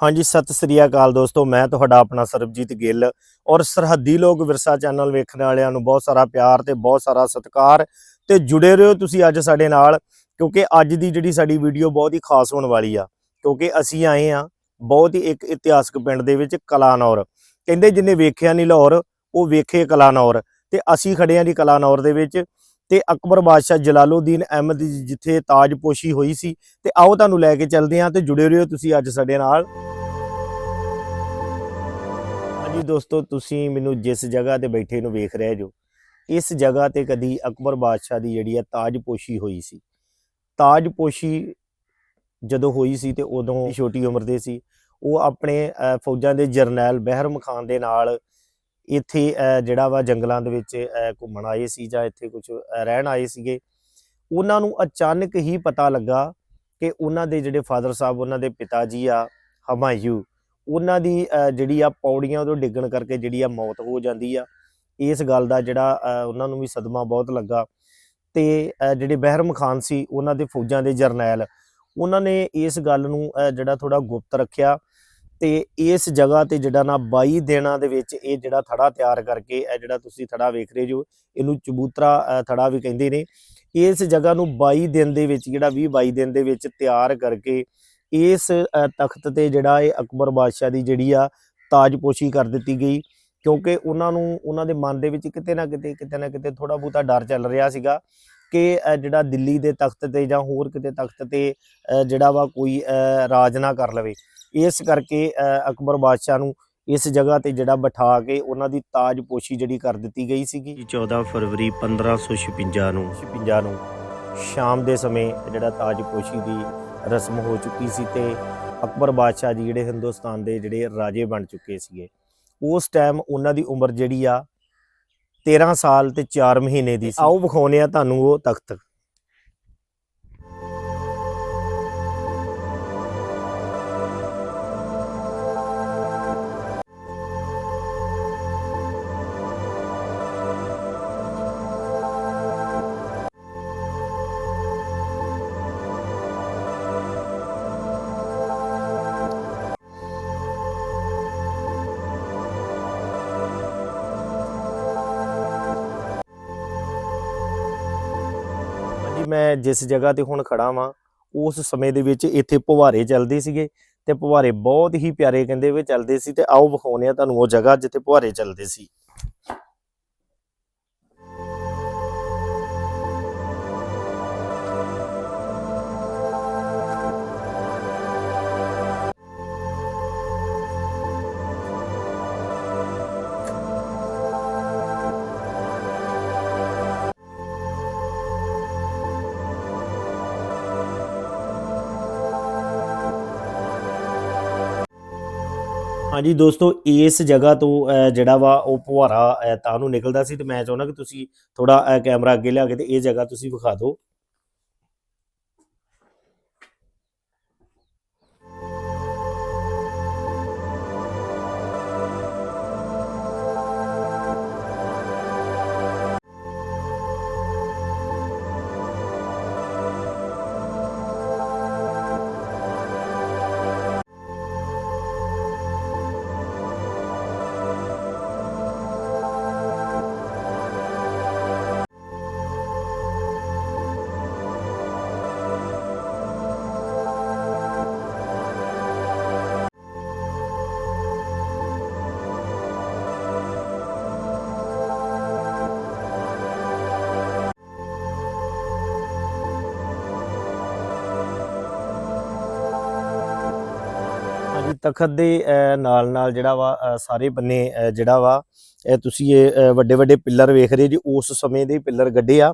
ਹਾਂਜੀ, ਸਤਿ ਸ੍ਰੀ ਅਕਾਲ ਦੋਸਤੋ, ਮੈਂ ਤੁਹਾਡਾ ਆਪਣਾ ਸਰਬਜੀਤ ਗਿੱਲ ਔਰ ਸਰਹੱਦੀ ਲੋਕ ਵਿਰਸਾ ਚੈਨਲ ਵੇਖਣ ਵਾਲਿਆਂ ਨੂੰ ਬਹੁਤ ਸਾਰਾ ਪਿਆਰ ਤੇ ਬਹੁਤ ਸਾਰਾ ਸਤਿਕਾਰ ਤੇ ਜੁੜੇ ਰਹੋ ਤੁਸੀਂ ਅੱਜ ਸਾਡੇ ਨਾਲ, ਕਿਉਂਕਿ ਅੱਜ ਦੀ ਜਿਹੜੀ ਸਾਡੀ ਵੀਡੀਓ ਬਹੁਤ ਹੀ ਖਾਸ ਹੋਣ ਵਾਲੀ ਆ, ਕਿਉਂਕਿ ਅਸੀਂ ਆਏ ਆ ਬਹੁਤ ਹੀ ਇੱਕ ਇਤਿਹਾਸਕ ਪਿੰਡ ਦੇ ਵਿੱਚ ਕਲਾਨੌਰ ਕਹਿੰਦੇ ਜਿੰਨੇ ਵੇਖਿਆ ਨਹੀਂ ਲਾਹੌਰ, ਉਹ ਵੇਖੇ ਕਲਾਨੌਰ ਤੇ ਅਸੀਂ ਖੜੇ ਆ ਜੀ ਕਲਾਨੌਰ ਦੇ ਵਿੱਚ, ਤੇ ਅਕਬਰ ਬਾਦਸ਼ਾਹ ਜਲਾਲਉਦੀਨ ਅਹਿਮਦ ਜਿੱਥੇ ਤਾਜਪੋਸ਼ੀ ਹੋਈ ਸੀ, ਤੇ ਆਓ ਤੁਹਾਨੂੰ ਲੈ ਕੇ ਚੱਲਦੇ ਹਾਂ ਤੇ ਜੁੜੇ ਰਹੋ ਤੁਸੀਂ ਅੱਜ ਸਾਡੇ ਨਾਲ। ਹਾਂਜੀ ਦੋਸਤੋ ਤੁਸੀਂ ਮੈਨੂੰ ਜਿਸ ਜਗ੍ਹਾ ਤੇ ਬੈਠੇ ਨੂੰ ਵੇਖ ਰਹੇ ਜੋ ਇਸ ਜਗ੍ਹਾ ਤੇ ਕਦੀ ਅਕਬਰ ਬਾਦਸ਼ਾਹ ਦੀ ਜਿਹੜੀ ਆ ਤਾਜਪੋਸ਼ੀ ਹੋਈ ਸੀ। ਤਾਜਪੋਸ਼ੀ ਜਦੋਂ ਹੋਈ ਸੀ ਤੇ ਉਦੋਂ ਛੋਟੀ ਉਮਰ ਦੇ ਸੀ। ਉਹ ਆਪਣੇ ਫੌਜਾਂ ਦੇ ਜਰਨੈਲ ਬਹਿਰਮ ਖਾਨ ਦੇ ਨਾਲ ਇੱਥੇ ਅਹ, ਜਿਹੜਾ ਵਾ ਜੰਗਲਾਂ ਦੇ ਵਿੱਚ ਘੁੰਮਣ ਆਏ ਸੀ ਜਾਂ ਇੱਥੇ ਕੁਝ ਰਹਿਣ ਆਏ ਸੀਗੇ। ਉਹਨਾਂ ਨੂੰ ਅਚਾਨਕ ਹੀ ਪਤਾ ਲੱਗਾ ਕਿ ਉਹਨਾਂ ਦੇ ਜਿਹੜੇ ਫਾਦਰ ਸਾਹਿਬ ਉਹਨਾਂ ਦੇ ਪਿਤਾ ਜੀ ਆ ਹਮਾਯੂ ਉਹਨਾਂ ਦੀ ਅਹ, ਜਿਹੜੀ ਆ ਪੌੜੀਆਂ ਤੋਂ ਡਿੱਗਣ ਕਰਕੇ ਜਿਹੜੀ ਆ ਮੌਤ ਹੋ ਜਾਂਦੀ ਆ। ਇਸ ਗੱਲ ਦਾ ਜਿਹੜਾ ਉਹਨਾਂ ਨੂੰ ਵੀ ਸਦਮਾ ਬਹੁਤ ਲੱਗਾ। ਤੇ ਜਿਹੜੇ ਬਹਿਰਮ ਖਾਨ ਸੀ ਉਹਨਾਂ ਦੇ ਫੌਜਾਂ ਦੇ ਜਰਨੈਲ ਉਹਨਾਂ ਨੇ ਇਸ ਗੱਲ ਨੂੰ ਜਿਹੜਾ ਥੋੜਾ ਗੁਪਤ ਰੱਖਿਆ ਤੇ ਇਸ ਜਗ੍ਹਾ ਤੇ ਜਿਹੜਾ ਨਾ 22 ਦਿਨਾਂ ਦੇ ਵਿੱਚ ਇਹ ਜਿਹੜਾ ਥੜਾ ਤਿਆਰ ਕਰਕੇ ਇਹ ਜਿਹੜਾ ਤੁਸੀਂ ਥੜਾ ਵੇਖ ਰਹੇ ਜੋ ਇਹਨੂੰ ਚਬੂਤਰਾ ਥੜਾ ਵੀ ਕਹਿੰਦੇ ਨੇ ਇਸ ਜਗ੍ਹਾ ਨੂੰ 22 ਦਿਨ ਦੇ ਵਿੱਚ ਜਿਹੜਾ 20 22 ਦਿਨ ਦੇ ਵਿੱਚ ਤਿਆਰ ਕਰਕੇ ਇਸ ਤਖਤ ਤੇ ਜਿਹੜਾ ਇਹ ਅਕਬਰ ਬਾਦਸ਼ਾਹ ਦੀ ਜਿਹੜੀ ਆ ਤਾਜਪੋਸ਼ੀ ਕਰ ਦਿੱਤੀ ਗਈ। ਕਿਉਂਕਿ ਉਹਨਾਂ ਨੂੰ ਉਹਨਾਂ ਦੇ ਮਨ ਦੇ ਵਿੱਚ ਕਿਤੇ ਨਾ ਕਿਤੇ ਕਿਤੇ ਨਾ ਕਿਤੇ ਥੋੜਾ ਬਹੁਤਾ ਡਰ ਚੱਲ ਰਿਹਾ ਸੀਗਾ ਕਿ ਜਿਹੜਾ ਦਿੱਲੀ ਦੇ ਤਖਤ ਤੇ ਜਾਂ ਹੋਰ ਕਿਤੇ ਤਖਤ ਤੇ ਜਿਹੜਾ ਵਾ ਕੋਈ ਰਾਜ ਨਾ ਕਰ ਲਵੇ। ਇਸ ਕਰਕੇ ਅਕਬਰ ਬਾਦਸ਼ਾਹ ਨੂੰ ਇਸ ਜਗ੍ਹਾ ਤੇ ਜਿਹੜਾ ਬਿਠਾ ਕੇ ਉਹਨਾਂ ਦੀ ਤਾਜਪੋਸ਼ੀ ਜਿਹੜੀ ਕਰ ਦਿੱਤੀ ਗਈ ਸੀਗੀ। 14 ਫਰਵਰੀ 1556 ਨੂੰ 56 ਨੂੰ ਸ਼ਾਮ ਦੇ ਸਮੇਂ ਜਿਹੜਾ ਤਾਜਪੋਸ਼ੀ ਦੀ ਰਸਮ ਹੋ ਚੁੱਕੀ ਸੀ ਤੇ ਅਕਬਰ ਬਾਦਸ਼ਾਹ ਜੀ ਜਿਹੜੇ ਹਿੰਦੁਸਤਾਨ ਦੇ ਜਿਹੜੇ ਰਾਜੇ ਬਣ ਚੁੱਕੇ ਸੀਗੇ, ਉਸ ਟਾਈਮ ਉਹਨਾਂ ਦੀ ਉਮਰ ਜਿਹੜੀ ਆ 13 ਸਾਲ ਤੇ 4 ਮਹੀਨੇ ਦੀ ਸੀ। ਆਓ ਵਿਖਾਉਨੇ ਆ ਤੁਹਾਨੂੰ ਉਹ ਤਖਤ। ਮੈਂ ਜਿਸ ਜਗ੍ਹਾ ਤੇ ਹੁਣ ਖੜਾ ਵਾਂ, ਉਸ ਸਮੇਂ ਦੇ ਵਿੱਚ ਇੱਥੇ ਪੁਹਾਰੇ ਚੱਲਦੇ ਸੀਗੇ ਤੇ ਪੁਹਾਰੇ ਬਹੁਤ ਹੀ ਪਿਆਰੇ ਕਹਿੰਦੇ ਵੇ ਚੱਲਦੇ ਸੀ ਤੇ ਆਓ ਵਿਖਾਉਨੇ ਆ ਤੁਹਾਨੂੰ ਉਹ ਜਗ੍ਹਾ ਜਿੱਥੇ ਪੁਹਾਰੇ ਚੱਲਦੇ ਸੀ। ਹਾਂਜੀ ਦੋਸਤੋ, ਇਸ ਜਗ੍ਹਾ ਤੋਂ ਜਿਹੜਾ ਵਾ ਉਹ ਪੁਹਾਰਾ ਤਾਂ ਨੂੰ ਨਿਕਲਦਾ ਸੀ ਤੇ ਮੈਂ ਚਾਹੁੰਦਾ ਕਿ ਤੁਸੀਂ ਥੋੜਾ ਕੈਮਰਾ ਅੱਗੇ ਲਿਆ ਕੇ ਤੇ ਇਹ ਜਗ੍ਹਾ ਤੁਸੀਂ ਵਿਖਾ ਦਿਓ। ਤਖਤ ਦੇ ਅਹ, ਨਾਲ ਨਾਲ ਜਿਹੜਾ ਵਾ ਸਾਰੇ ਬੰਨੇ ਜਿਹੜਾ ਵਾ ਤੁਸੀਂ ਇਹ ਵੱਡੇ ਵੱਡੇ ਪਿੱਲਰ ਵੇਖ ਰਹੇ ਜੀ ਉਸ ਸਮੇਂ ਦੇ ਪਿੱਲਰ ਗੱਡੇ ਆ।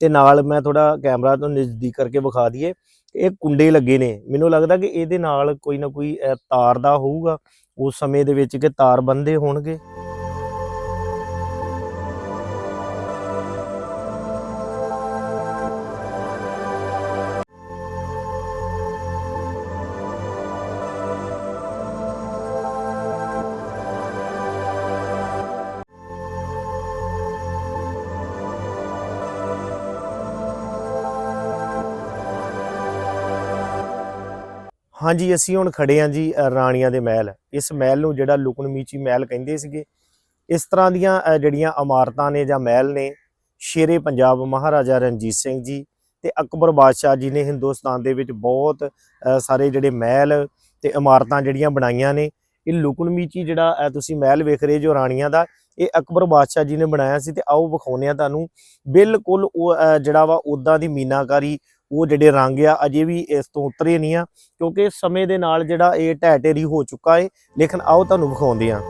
ਤੇ ਨਾਲ ਮੈਂ ਥੋੜਾ ਕੈਮਰਾ ਤੋਂ ਨਜ਼ਦੀਕ ਕਰਕੇ ਵਿਖਾ ਦਈਏ ਇਹ ਕੁੰਡੇ ਲੱਗੇ ਨੇ। ਮੈਨੂੰ ਲੱਗਦਾ ਕਿ ਇਹਦੇ ਨਾਲ ਕੋਈ ਨਾ ਕੋਈ ਤਾਰ ਦਾ ਹੋਊਗਾ ਉਸ ਸਮੇਂ ਦੇ ਵਿੱਚ ਕਿ ਤਾਰ ਬੰਦੇ ਹੋਣਗੇ। ਹਾਂਜੀ, ਅਸੀਂ ਹੁਣ ਖੜੇ ਹਾਂ ਜੀ ਰਾਣੀਆਂ ਦੇ ਮਹਿਲ। ਇਸ ਮਹਿਲ ਨੂੰ ਜਿਹੜਾ ਲੁਕਣ ਮੀਚੀ ਮਹਿਲ ਕਹਿੰਦੇ ਸੀਗੇ। ਇਸ ਤਰ੍ਹਾਂ ਦੀਆਂ ਜਿਹੜੀਆਂ ਇਮਾਰਤਾਂ ਨੇ ਜਾਂ ਮਹਿਲ ਨੇ, ਸ਼ੇਰੇ ਪੰਜਾਬ ਮਹਾਰਾਜਾ ਰਣਜੀਤ ਸਿੰਘ ਜੀ ਤੇ ਅਕਬਰ ਬਾਦਸ਼ਾਹ ਜੀ ਨੇ ਹਿੰਦੁਸਤਾਨ ਦੇ ਵਿੱਚ ਬਹੁਤ ਸਾਰੇ ਜਿਹੜੇ ਮਹਿਲ ਤੇ ਇਮਾਰਤਾਂ ਜਿਹੜੀਆਂ ਬਣਾਈਆਂ ਨੇ, ਇਹ ਲੁਕਣ ਮੀਚੀ ਜਿਹੜਾ ਤੁਸੀਂ ਮਹਿਲ ਵੇਖ ਰਹੇ ਜੋ ਰਾਣੀਆਂ ਦਾ, ਇਹ ਅਕਬਰ ਬਾਦਸ਼ਾਹ ਜੀ ਨੇ ਬਣਾਇਆ ਸੀ ਤੇ ਆਓ ਵਿਖਾਉਂਦੇ ਆ ਤੁਹਾਨੂੰ। ਬਿਲਕੁਲ ਉਹ ਜਿਹੜਾ ਵਾ ਉਦਾਂ ਦੀ ਮੀਨਾਕਾਰੀ ਉਹ ਜਿਹੜੇ ਰੰਗ ਆ, ਅਜੇ ਵੀ ਇਸ ਤੋਂ ਉਤਰੇ ਨਹੀਂ ਆ, ਕਿਉਂਕਿ ਸਮੇਂ ਦੇ ਨਾਲ ਜਿਹੜਾ ਇਹ ਢਹਿ ਢੇਰੀ ਹੋ ਚੁੱਕਾ ਹੈ ਲੇਕਿਨ ਆਓ ਤੁਹਾਨੂੰ ਵਿਖਾਉਂਦੇ ਆ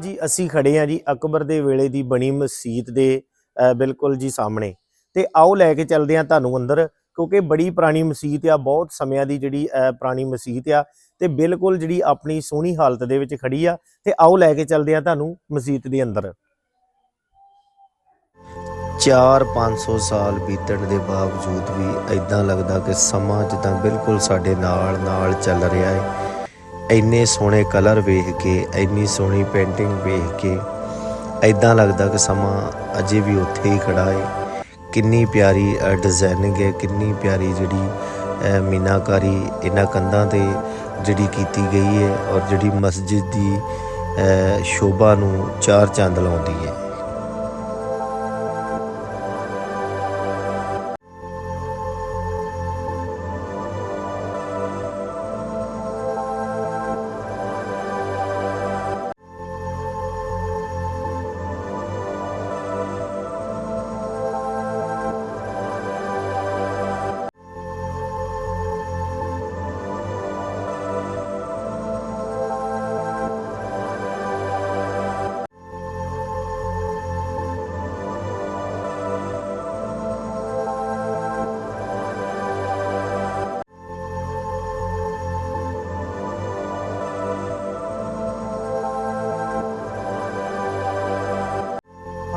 ਜੀ, ਅਸੀਂ ਖੜੇ ਆ ਜੀ ਅਕਬਰ ਦੇ ਵੇਲੇ ਦੀ ਬਣੀ ਮਸਜਿਦ ਦੇ ਬਿਲਕੁਲ ਜੀ ਸਾਹਮਣੇ। ਤੇ ਆਓ ਲੈ ਕੇ ਚੱਲਦੇ ਆ ਤੁਹਾਨੂੰ ਅੰਦਰ, ਕਿਉਂਕਿ ਬੜੀ ਪੁਰਾਣੀ ਮਸਜਿਦ ਆ, ਬਹੁਤ ਸਮਿਆਂ ਦੀ ਜਿਹੜੀ ਪੁਰਾਣੀ ਮਸਜਿਦ ਆ, ਤੇ ਬਿਲਕੁਲ ਜਿਹੜੀ ਆਪਣੀ ਸੋਹਣੀ ਹਾਲਤ ਦੇ ਵਿੱਚ ਖੜੀ ਆ। ਤੇ ਆਓ ਲੈ ਕੇ ਚੱਲਦੇ ਆ ਤੁਹਾਨੂੰ ਮਸਜਿਦ ਦੇ ਅੰਦਰ। 4-500 ਸਾਲ ਬੀਤਣ ਦੇ ਬਾਵਜੂਦ ਵੀ ਐਦਾਂ ਲੱਗਦਾ ਕਿ ਸਮਾਂ ਜਿੱਦਾਂ ਬਿਲਕੁਲ ਸਾਡੇ ਨਾਲ ਨਾਲ ਚੱਲ ਰਿਹਾ ਹੈ ਇੰਨੇ ਸੋਹਣੇ ਕਲਰ ਵੇਖ ਕੇ, ਇੰਨੀ ਸੋਹਣੀ ਪੇਂਟਿੰਗ ਵੇਖ ਕੇ ਐਦਾਂ ਲੱਗਦਾ ਕਿ ਸਮਾਂ ਅਜੇ ਵੀ ਉੱਥੇ ਹੀ ਖੜਾ ਹੈ ਕਿੰਨੀ ਪਿਆਰੀ ਡਿਜ਼ਾਈਨਿੰਗ ਹੈ, ਕਿੰਨੀ ਪਿਆਰੀ ਜਿਹੜੀ ਮੀਨਾਕਾਰੀ ਇਹਨਾਂ ਕੰਧਾਂ ਤੇ ਜਿਹੜੀ ਕੀਤੀ ਗਈ ਹੈ ਔਰ ਜਿਹੜੀ ਮਸਜਿਦ ਦੀ ਸ਼ੋਭਾ ਨੂੰ ਚਾਰ ਚੰਦ ਲਾਉਂਦੀ ਹੈ।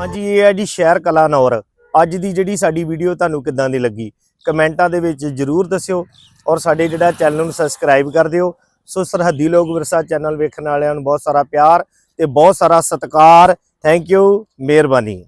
ਹਾਂਜੀ, ਇਹ ਹੈ ਜੀ ਸ਼ਹਿਰ ਕਲਾਨੌਰ। ਅੱਜ ਦੀ ਜਿਹੜੀ ਸਾਡੀ ਵੀਡੀਓ ਤੁਹਾਨੂੰ ਕਿੱਦਾਂ ਦੀ ਲੱਗੀ, ਕਮੈਂਟਾਂ ਦੇ ਵਿੱਚ ਜਰੂਰ ਦੱਸਿਓ ਔਰ ਸਾਡੇ ਜਿਹੜਾ ਚੈਨਲ ਨੂੰ ਸਬਸਕ੍ਰਾਈਬ ਕਰ ਦਿਓ। ਸੋ ਸਰਹੱਦੀ ਲੋਕ ਵਿਰਸਾ ਚੈਨਲ ਵੇਖਣ ਵਾਲਿਆਂ ਨੂੰ ਬਹੁਤ ਸਾਰਾ ਪਿਆਰ ਤੇ ਬਹੁਤ ਸਾਰਾ ਸਤਿਕਾਰ। ਥੈਂਕ ਯੂ ਮਿਹਰਬਾਨੀ।